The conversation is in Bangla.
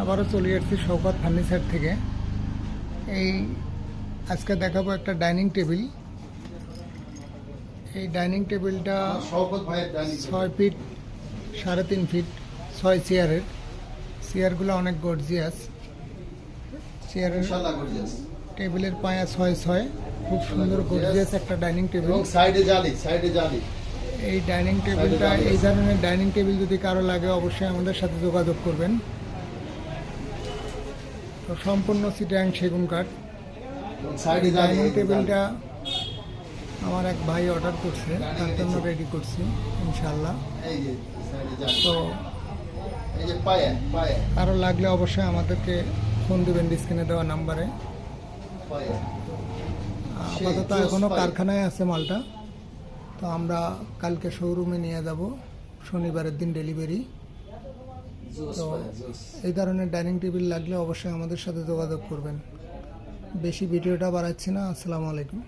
আবারও চলে যাচ্ছি শওকত ফার্নিচার থেকে। এই আজকে দেখাবো একটা ডাইনিং টেবিল। এই ডাইনিং টেবিলটা ছয় ফিট সাড়ে তিন ফিট ছয় চেয়ারের। চেয়ারগুলো অনেক গর্জিয়াস। চেয়ারের টেবিলের পায়া ছয় ছয়। খুব সুন্দর গর্জিয়াস একটা ডাইনিং টেবিল। সাইডে জালি সাইডে জালি। এই ডাইনিং টেবিলটা এই ধরনের ডাইনিং টেবিল যদি কারও লাগে অবশ্যই আমাদের সাথে যোগাযোগ করবেন। তো সম্পূর্ণ সিটাং সেগুন কাঠ। সাইডে ডাইনিং টেবিলটা আমার এক ভাই অর্ডার করছে তার জন্য রেডি করছি ইনশাল্লাহ তো কারও লাগলে অবশ্যই আমাদেরকে ফোন দেবেন স্ক্রিনে দেওয়া নাম্বারে আপাতত এখনও কারখানায় আছে মালটা। তো আমরা কালকে শোরুমে নিয়ে যাব। শনিবারের দিন ডেলিভারি তো এই ধরনের ডাইনিং টেবিল লাগলে অবশ্যই আমাদের সাথে যোগাযোগ করবেন। বেশি ভিডিওটা বাড়াচ্ছি না আসসালামু আলাইকুম।